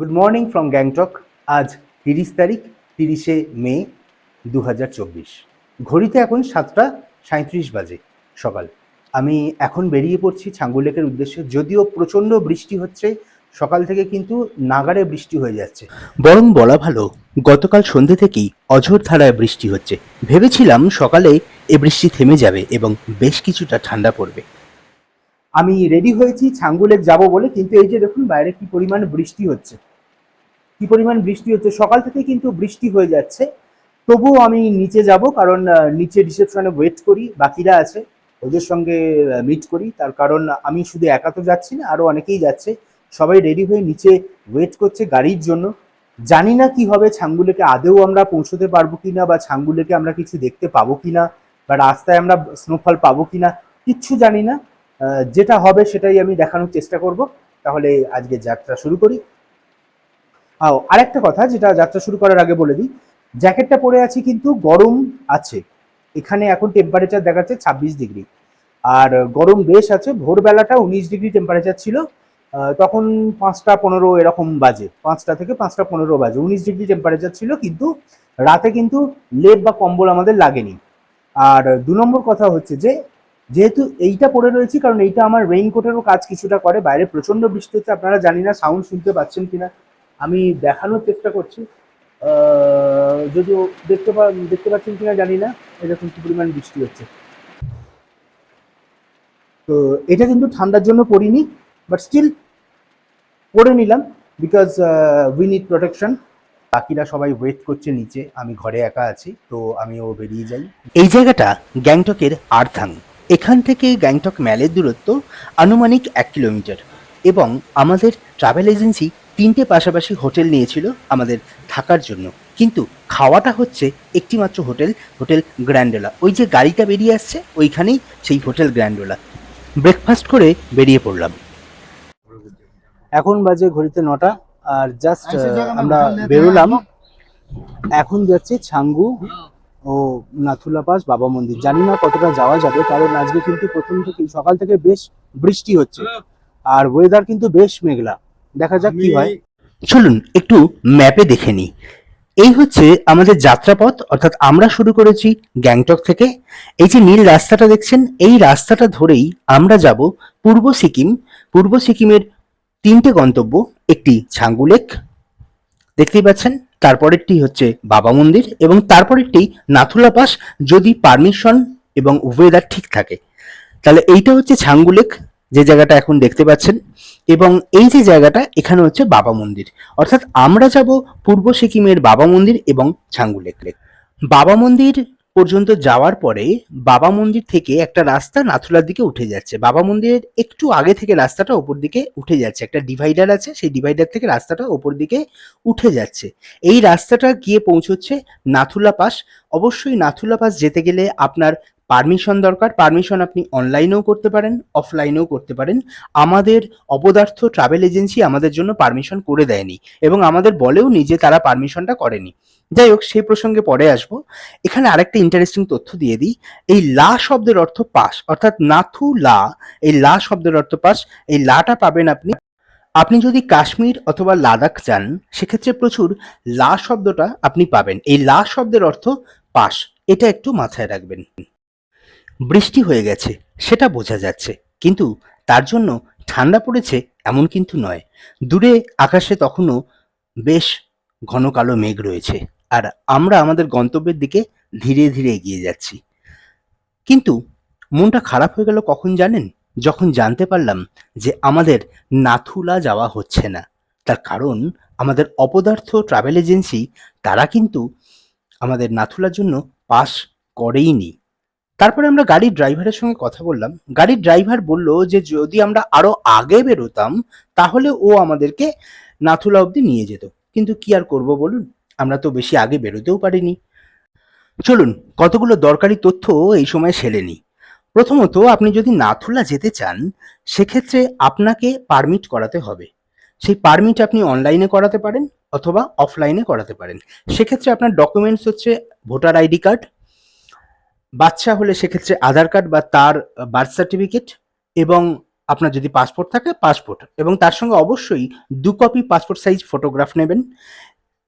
Good morning from Gangtok আজ তিরিশ তারিখ, তিরিশে মে দু হাজার চব্বিশ। ঘড়িতে এখন সাতটা সাঁত্রিশ বাজে সকাল। আমি এখন বেরিয়ে পড়ছি ছাঙ্গুলেকের উদ্দেশ্যে, যদিও প্রচণ্ড বৃষ্টি হচ্ছে। সকাল থেকে কিন্তু নাগারে বৃষ্টি হয়ে যাচ্ছে। বরং বলা ভালো, গতকাল সন্ধ্যে থেকেই অঝোর ধারায় বৃষ্টি হচ্ছে। ভেবেছিলাম সকালে এ বৃষ্টি থেমে যাবে এবং বেশ কিছুটা ঠান্ডা পড়বে। আমি রেডি হয়েছি ছাঙ্গুলেক যাব বলে, কিন্তু এই যে দেখুন বাইরে কি পরিমাণ বৃষ্টি হচ্ছে। কি পরিমাণ বৃষ্টি হচ্ছে? সকাল থেকে কিন্তু বৃষ্টি হয়ে যাচ্ছে। তবুও আমি নিচে যাব কারণ নিচে রিসেপশনে ওয়েট করি, বাকিরা আছে, ওদের সঙ্গে মিট করি। তার কারণ আমি শুধু একা তো যাচ্ছি না আরও অনেকেই যাচ্ছে। সবাই রেডি হয়ে নিচে ওয়েট করছে গাড়ির জন্য। জানি না কি হবে, ছাঙ্গুলেকে আদেও আমরা পৌঁছতে পারব কিনা বা ছাঙ্গুলেকে আমরা কিছু দেখতে পাবো কিনা বা রাস্তায় আমরা স্নোফল পাবো কিনা, কিচ্ছু জানি না। যেটা হবে সেটাই আমি দেখানোর চেষ্টা করব। তাহলে আজকে যাত্রা শুরু করি। আও, আরেকটা কথা যেটা যাত্রা শুরু করার আগে বলে দিই, জ্যাকেটটা পরে আছি কিন্তু গরম আছে। এখানে এখন টেম্পারেচার দেখাচ্ছে ছাব্বিশ ডিগ্রি। আর গরম বেশ আছে, ভোরবেলাটা উনিশ ডিগ্রি টেম্পারেচার ছিল তখন পাঁচটা পনেরো এরকম বাজে, পাঁচটা থেকে পাঁচটা পনেরো বাজে, উনিশ ডিগ্রি টেম্পারেচার ছিল কিন্তু রাতে কিন্তু লেপ বা কম্বল আমাদের লাগেনি। আর দু নম্বর কথা হচ্ছে যে, যেহেতু এইটা পরে রয়েছি, কারণ এইটা আমার রেইনকোটেরও কাজ কিছুটা করে, বাইরে প্রচণ্ড বৃষ্টি হচ্ছে, আপনারা জানি না সাউন্ড শুনতে পাচ্ছেন কিনা। আমি দেখানোর চেষ্টা করছি। যদিও দেখতে পা দেখতে পাচ্ছেন কিনা জানি না, এরকম কি পরিমাণ বৃষ্টি হচ্ছে। তো এটা কিন্তু ঠান্ডার জন্য পরিনি বাট স্টিল পরে নিলাম বিকজ উই নিড প্রোটেকশন বাকিরা সবাই ওয়েট করছে নিচে, আমি ঘরে একা আছি, তো আমিও বেরিয়ে যাই। এই জায়গাটা গ্যাংটকের আর্থাং। এখান থেকে গ্যাংটক ম্যালের দূরত্ব আনুমানিক এক কিলোমিটার এবং আমাদের ট্রাভেল এজেন্সি তিনটে পাশাপাশি হোটেল নিয়েছিল আমাদের থাকার জন্য। কিন্তু খাওয়াটা হচ্ছে একটিমাত্র হোটেল হোটেল গ্র্যান্ডোলা। ওই যে গাড়িটা বেরিয়ে আসছে ওইখানেই সেই হোটেল গ্র্যান্ডোলা। ব্রেকফাস্ট করে বেরিয়ে পড়লাম। এখন বাজে ঘড়িতে নটা আর জাস্ট আমরা বেরোলাম। এখন যাচ্ছি ছাঙ্গু ও নাথুলা পাস বাবা মন্দির। জানি না কতটা যাওয়া যাবে কারণ আজকে কিন্তু প্রথম থেকে সকাল থেকে বেশ বৃষ্টি হচ্ছে। আর ওয়েদার কিন্তু বেশ মেঘলা। দেখা যাক কি হয়। চলুন একটু ম্যাপে দেখে নিই। এই হচ্ছে আমাদের যাত্রাপথ অর্থাৎ আমরা শুরু করেছি গ্যাংটক থেকে। এই যে নীল রাস্তাটা দেখছেন এই রাস্তাটা ধরেই আমরা যাব পূর্ব সিকিম। পূর্ব সিকিমের তিনটে গন্তব্য একটি ছাঙ্গুলেক দেখতেই পাচ্ছেন। তারপরেরটি হচ্ছে বাবা মন্দির এবং তারপরেরটি নাথুলা পাস যদি পারমিশন এবং ওয়েদার ঠিক থাকে। তাহলে এইটা হচ্ছে ছাঙ্গুলেক যে জায়গাটা এখন দেখতে পাচ্ছেন এবং এই যে জায়গাটা এখানে হচ্ছে বাবা মন্দির। অর্থাৎ আমরা যাব পূর্ব সিকিমের বাবা মন্দির এবং ছাঙ্গুলেক লেক। বাবা মন্দির পর্যন্ত যাওয়ার পরে বাবা মন্দির থেকে একটা রাস্তা নাথুলার দিকে উঠে যাচ্ছে। বাবা মন্দিরের একটু আগে থেকে রাস্তাটা ওপর দিকে উঠে যাচ্ছে। একটা ডিভাইডার আছে, সেই ডিভাইডার থেকে রাস্তাটা ওপর দিকে উঠে যাচ্ছে। এই রাস্তাটা গিয়ে পৌঁছচ্ছে নাথুলা পাস। অবশ্যই নাথুলা পাস যেতে গেলে আপনার পারমিশন দরকার পারমিশন আপনি অনলাইনেও করতে পারেন অফলাইনেও করতে পারেন। আমাদের অপদার্থ ট্রাভেল এজেন্সি আমাদের জন্য পারমিশন করে দেয়নি এবং আমাদের বলেও নি যে তারা পারমিশনটা করেনি। যাই হোক, সেই প্রসঙ্গে পরে আসব। এখানে আরেকটা ইন্টারেস্টিং তথ্য দিয়ে দিই। এই লা শব্দের অর্থ পাস, অর্থাৎ নাথু লা, এই লা শব্দের অর্থ পাস, এই লাটা পাবেন আপনি। আপনি যদি কাশ্মীর অথবা লাদাখ যান, সেক্ষেত্রে প্রচুর লা শব্দটা আপনি পাবেন। এই লা শব্দের অর্থ পাস, এটা একটু মাথায় রাখবেন। বৃষ্টি হয়ে গেছে, সেটা বোঝা যাচ্ছে। কিন্তু তার জন্য ঠান্ডা পড়েছে এমন কিন্তু নয়। দূরে আকাশে তখনও বেশ ঘন কালো মেঘ রয়েছে। আর আমরা আমাদের গন্তব্যের দিকে ধীরে ধীরে এগিয়ে যাচ্ছি। কিন্তু মনটা খারাপ হয়ে গেল কখন জানেন? যখন জানতে পারলাম যে আমাদের নাথুলা যাওয়া হচ্ছে না। তার কারণ আমাদের অপদার্থ ট্রাভেল এজেন্সি, তারা কিন্তু আমাদের নাথুলার জন্য পাস করেইনি। তারপরে আমরা গাড়ির ড্রাইভারের সঙ্গে কথা বললাম। গাড়ির ড্রাইভার বলল যে, যদি আমরা আরও আগে বেরোতাম, তাহলে ও আমাদেরকে নাথুলা অবধি নিয়ে যেত। কিন্তু কি আর করব বলুন? আমরা তো বেশি আগে বেরোতেও পারিনি। চলুন, কতগুলো দরকারি তথ্য এই সময় সেরে নিই। প্রথমত, আপনি যদি নাথুলা যেতে চান, সেক্ষেত্রে আপনাকে পারমিট করাতে হবে। সেই পারমিট আপনি অনলাইনে করাতে পারেন অথবা অফলাইনে করাতে পারেন। সেক্ষেত্রে আপনার ডকুমেন্টস হচ্ছে ভোটার আইডি কার্ড বাচ্চা হলে সেক্ষেত্রে আধার কার্ড বা তার বার্থ সার্টিফিকেট এবং আপনার যদি পাসপোর্ট থাকে পাসপোর্ট এবং তার সঙ্গে অবশ্যই দু কপি পাসপোর্ট সাইজ ফটোগ্রাফ নেবেন।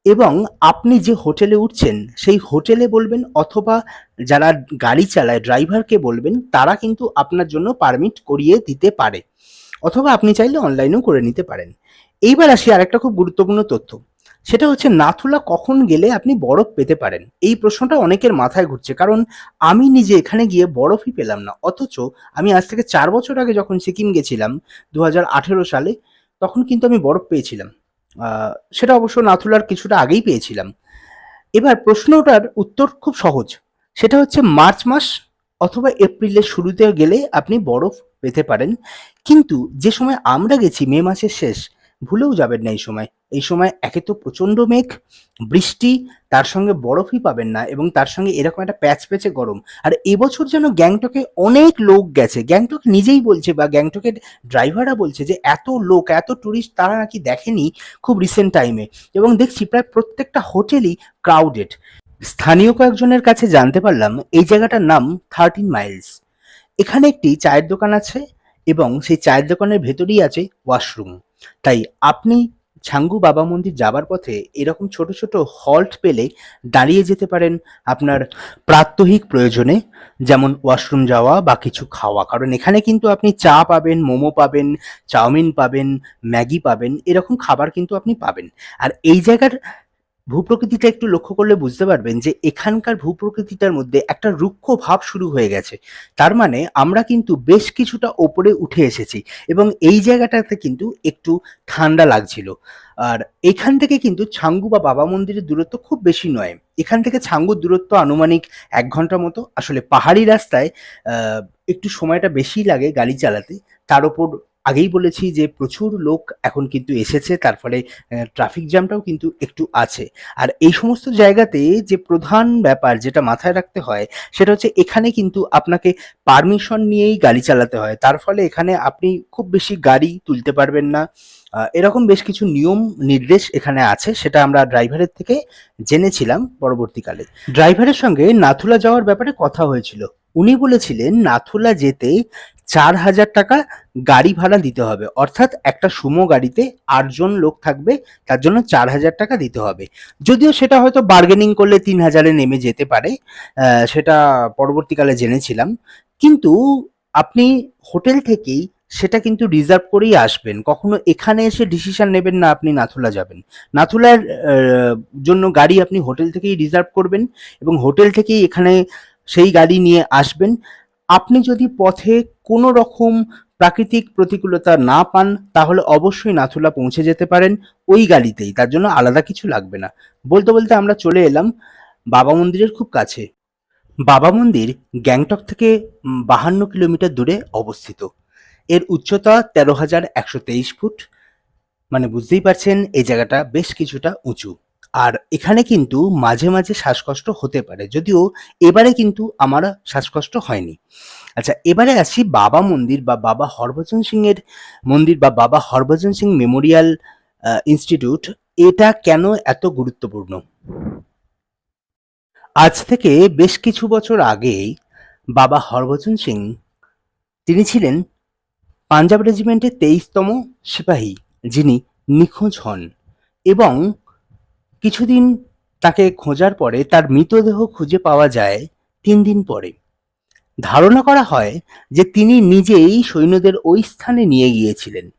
এবং আপনি যে হোটেলে উঠছেন, সেই হোটেলে বলবেন অথবা যারা গাড়ি চালায়, ড্রাইভারকে বলবেন, তারা কিন্তু আপনার জন্য পারমিট করিয়ে দিতে পারে। অথবা আপনি চাইলে অনলাইনেও করে নিতে পারেন। এইবার আসি আরেকটা খুব গুরুত্বপূর্ণ তথ্য। সেটা হচ্ছে, নাথুলা কখন গেলে আপনি বরফ পেতে পারেন? এই প্রশ্নটা অনেকের মাথায় ঘুরছে। কারণ আমি নিজে এখানে গিয়ে বরফই পেলাম না। অথচ আমি আজ থেকে চার বছর আগে যখন সিকিম গেছিলাম দু হাজার আঠেরো সালে, তখন কিন্তু আমি বরফ পেয়েছিলাম। সেটা অবশ্য নাথুলার কিছুটা আগেই পেয়েছিলাম। এবার প্রশ্নটার উত্তর খুব সহজ। সেটা হচ্ছে, মার্চ মাস অথবা এপ্রিলের শুরুতে গেলে আপনি বরফ পেতে পারেন। কিন্তু যে সময় আমরা গেছি, মে মাসের শেষ, ভুলেও যাবেন না এই সময়। এই সময় একে তো প্রচণ্ড মেঘ, বৃষ্টি, তার সঙ্গে বরফই পাবেন না এবং তার সঙ্গে এরকম একটা প্যাচ প্যাচে গরম। আর এবছর যেন গ্যাংটকে অনেক লোক গেছে। গ্যাংটক নিজেই বলছে বা গ্যাংটকের ড্রাইভাররা বলছে যে এত লোক, এত টুরিস্ট তারা নাকি দেখেনি খুব রিসেন্ট টাইমে এবং দেখছি প্রায় প্রত্যেকটা হোটেলই ক্রাউডেড স্থানীয় কয়েকজনের কাছে জানতে পারলাম এই জায়গাটার নাম থার্টিন মাইলস এখানে একটি চায়ের দোকান আছে এবং সেই চায়ের দোকানের ভেতরেই আছে ওয়াশরুম তাই আপনি ছাঙ্গু বাবা মন্দির যাবার পথে এরকম ছোট ছোট হল্ট পেলে দাঁড়িয়ে যেতে পারেন আপনার প্রাত্যহিক প্রয়োজনে, যেমন ওয়াশরুম যাওয়া বা কিছু খাওয়া। কারণ এখানে কিন্তু আপনি চা পাবেন, মোমো পাবেন, চাউমিন পাবেন, ম্যাগি পাবেন, এরকম খাবার কিন্তু আপনি পাবেন। আর এই জায়গার ভূপ্রকৃতিটা একটু লক্ষ্য করলে বুঝতে পারবেন যে এখানকার ভূপ্রকৃতিটার মধ্যে একটা রুক্ষ ভাব শুরু হয়ে গেছে। তার মানে আমরা কিন্তু বেশ কিছুটা ওপরে উঠে এসেছি এবং এই জায়গাটাতে কিন্তু একটু ঠান্ডা লাগছিল। আর এখান থেকে কিন্তু ছাঙ্গু বা বাবা মন্দিরের দূরত্ব খুব বেশি নয়। এখান থেকে ছাঙ্গুর দূরত্ব আনুমানিক এক ঘণ্টা মতো। আসলে পাহাড়ি রাস্তায় একটু সময়টা বেশি লাগে গাড়ি চালাতে। তার ওপর আগেই বলেছি যে প্রচুর লোক এখন কিন্তু এসেছে, তার ফলে ট্রাফিক জ্যামটাও কিন্তু একটু আছে। আর এই সমস্ত জায়গাতে যে প্রধান ব্যাপার যেটা মাথায় রাখতে হয়, সেটা হচ্ছে এখানে কিন্তু আপনাকে পারমিশন নিয়েই গাড়ি চালাতে হয়। তার ফলে এখানে আপনি খুব বেশি গাড়ি তুলতে পারবেন না। এরকম বেশ কিছু নিয়ম, নির্দেশ এখানে আছে, সেটা আমরা ড্রাইভারের থেকে জেনেছিলাম পরবর্তীকালে। ড্রাইভারের সঙ্গে নাথুলা যাওয়ার ব্যাপারে কথা হয়েছিল। উনি বলেছিলেন, নাথুলা যেতে চার হাজার টাকা গাড়ি ভাড়া দিতে হবে। অর্থাৎ একটা সুমো গাড়িতে আটজন লোক থাকবে, তার জন্য চার হাজার টাকা দিতে হবে। যদিও সেটা হয়তো বার্গেনিং করলে তিন হাজারে নেমে যেতে পারে সেটা পরবর্তীকালে জেনেছিলাম। কিন্তু আপনি হোটেল থেকেই সেটা কিন্তু রিজার্ভ করেই আসবেন। কখনো এখানে এসে ডিসিশন নেবেন না আপনি নাথুলা যাবেন। নাথুলার জন্য গাড়ি আপনি হোটেল থেকেই রিজার্ভ করবেন এবং হোটেল থেকেই এখানে সেই গাড়ি নিয়ে আসবেন। আপনি যদি পথে কোনো রকম প্রাকৃতিক প্রতিকূলতা না পান, তাহলে অবশ্যই নাথুলা পৌঁছে যেতে পারেন ওই গাড়িতেই। তার জন্য আলাদা কিছু লাগবে না। বলতে বলতে আমরা চলে এলাম বাবা মন্দিরের খুব কাছে। বাবা মন্দির গ্যাংটক থেকে বাহান্ন কিলোমিটার দূরে অবস্থিত। এর উচ্চতা তেরো হাজার একশো তেইশ ফুট। মানে বুঝতেই পারছেন, এই জায়গাটা বেশ কিছুটা উঁচু। আর এখানে কিন্তু মাঝে মাঝে শ্বাসকষ্ট হতে পারে। যদিও এবারে কিন্তু আমার শ্বাসকষ্ট হয়নি। আচ্ছা এবারে আসি বাবা মন্দির বা বাবা হরভজন সিং এর মন্দির বা বাবা হরভজন সিং মেমোরিয়াল ইনস্টিটিউট, এটা কেন এত গুরুত্বপূর্ণ? আজ থেকে বেশ কিছু বছর আগেই বাবা হরভজন সিং, তিনি ছিলেন পাঞ্জাব রেজিমেন্টের তেইশতম সিপাহী, যিনি নিখোঁজ হন এবং কিছুদিন তাকে খোঁজার পরে তার মৃতদেহ খুঁজে পাওয়া যায় তিন দিন পরে। ধারণা করা হয় যে তিনি নিজেই সৈন্যদের ওই স্থানে নিয়ে গিয়েছিলেন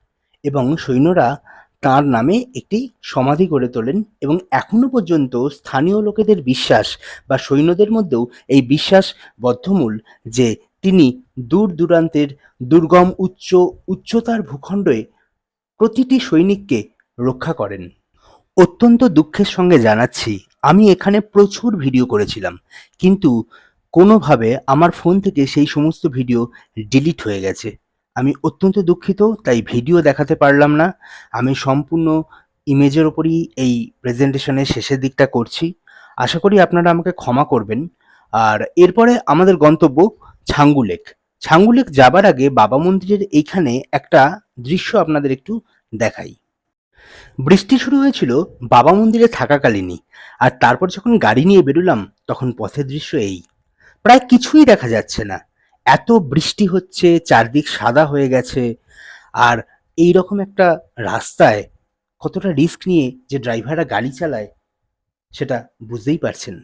এবং সৈন্যরা তার নামে একটি সমাধি গড়ে তোলেন এবং এখনও পর্যন্ত স্থানীয় লোকেদের বিশ্বাস বা সৈন্যদের মধ্যেও এই বিশ্বাস বদ্ধমূল যে তিনি দূর দূরান্তের দুর্গম উচ্চ উচ্চতার ভূখণ্ডে প্রতিটি সৈনিককে রক্ষা করেন। অত্যন্ত দুঃখের সঙ্গে জানাচ্ছি, আমি এখানে প্রচুর ভিডিও করেছিলাম, কিন্তু কোনোভাবে আমার ফোন থেকে সেই সমস্ত ভিডিও ডিলিট হয়ে গেছে। আমি অত্যন্ত দুঃখিত, তাই ভিডিও দেখাতে পারলাম না। আমি সম্পূর্ণ ইমেজের ওপরই এই প্রেজেন্টেশনের শেষের দিকটা করছি। আশা করি আপনারা আমাকে ক্ষমা করবেন। আর এরপরে আমাদের গন্তব্য ছাঙ্গু লেক। ছাঙ্গু লেক যাবার আগে বাবা মন্দিরের এইখানে একটা দৃশ্য আপনাদের একটু দেখাই। বৃষ্টি শুরু হয়েছিল বাবা মন্দিরে থাকাকালীনই, আর তারপর যখন গাড়ি নিয়ে বেরোলাম, তখন পথের দৃশ্য এই। প্রায় কিছুই দেখা যাচ্ছে না। এত বৃষ্টি হচ্ছে, চারদিক সাদা হয়ে গেছে, আর এই রকম একটা রাস্তায় কতটা রিস্ক নিয়ে যে ড্রাইভাররা গাড়ি চালায়, সেটা বুঝতেই পারছেন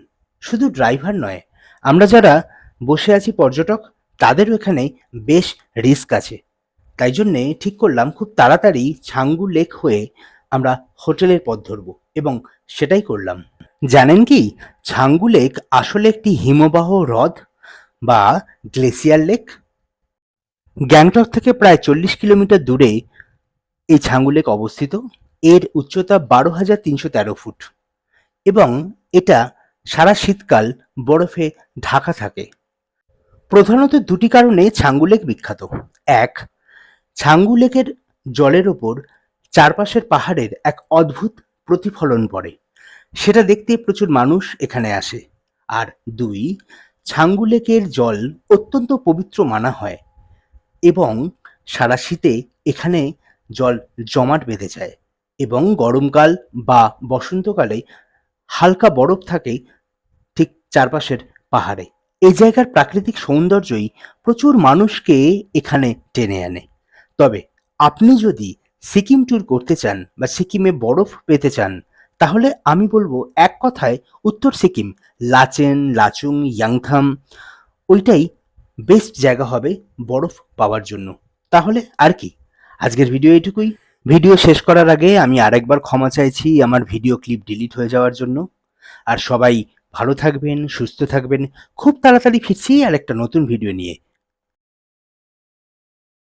শুধু ড্রাইভার নয়, আমরা যারা বসে আছি পর্যটক, তাদেরও এখানে বেশ রিস্ক আছে। তাই জন্যে ঠিক করলাম খুব তাড়াতাড়ি ছাঙ্গু লেক হয়ে আমরা হোটেলের পথ ধরবো এবং সেটাই করলাম। জানেন কি? ছাঙ্গু লেক আসলে একটি হিমবাহ হ্রদ বা গ্লেসিয়ার লেক? গ্যাংটক থেকে প্রায় চল্লিশ কিলোমিটার দূরে এই ছাঙ্গু লেক অবস্থিত। এর উচ্চতা বারো হাজার তিনশো তেরো ফুট এবং এটা সারা শীতকাল বরফে ঢাকা থাকে। প্রধানত দুটি কারণে ছাঙ্গু লেক বিখ্যাত। এক ছাঙ্গু লেকের জলের ওপর চারপাশের পাহাড়ের এক অদ্ভুত প্রতিফলন পড়ে। সেটা দেখতে প্রচুর মানুষ এখানে আসে। আর দুই ছাঙ্গু লেকের জল অত্যন্ত পবিত্র মানা হয় এবং সারা শীতে এখানে জল জমাট বেঁধে যায় এবং গরমকাল বা বসন্তকালে হালকা বরফ থাকে ঠিক চারপাশের পাহাড়ে। এই জায়গার প্রাকৃতিক সৌন্দর্যই প্রচুর মানুষকে এখানে টেনে আনে। তবে আপনি যদি সিকিম ট্যুর করতে চান বা সিকিমে বরফ পেতে চান, তাহলে আমি বলব এক কথায় উত্তর সিকিম, লাচেন, লাচুং, ইয়াংথাম, ওইটাই বেস্ট জায়গা হবে বরফ পাওয়ার জন্য। তাহলে আর কি? আজকের ভিডিও এটুকুই ভিডিও শেষ করার আগে আমি আরেকবার ক্ষমা চাইছি আমার ভিডিও ক্লিপ ডিলিট হয়ে যাওয়ার জন্য। আর সবাই ভালো থাকবেন, সুস্থ থাকবেন, খুব তাড়াতাড়ি ফিরছি আর একটা নতুন ভিডিও নিয়ে।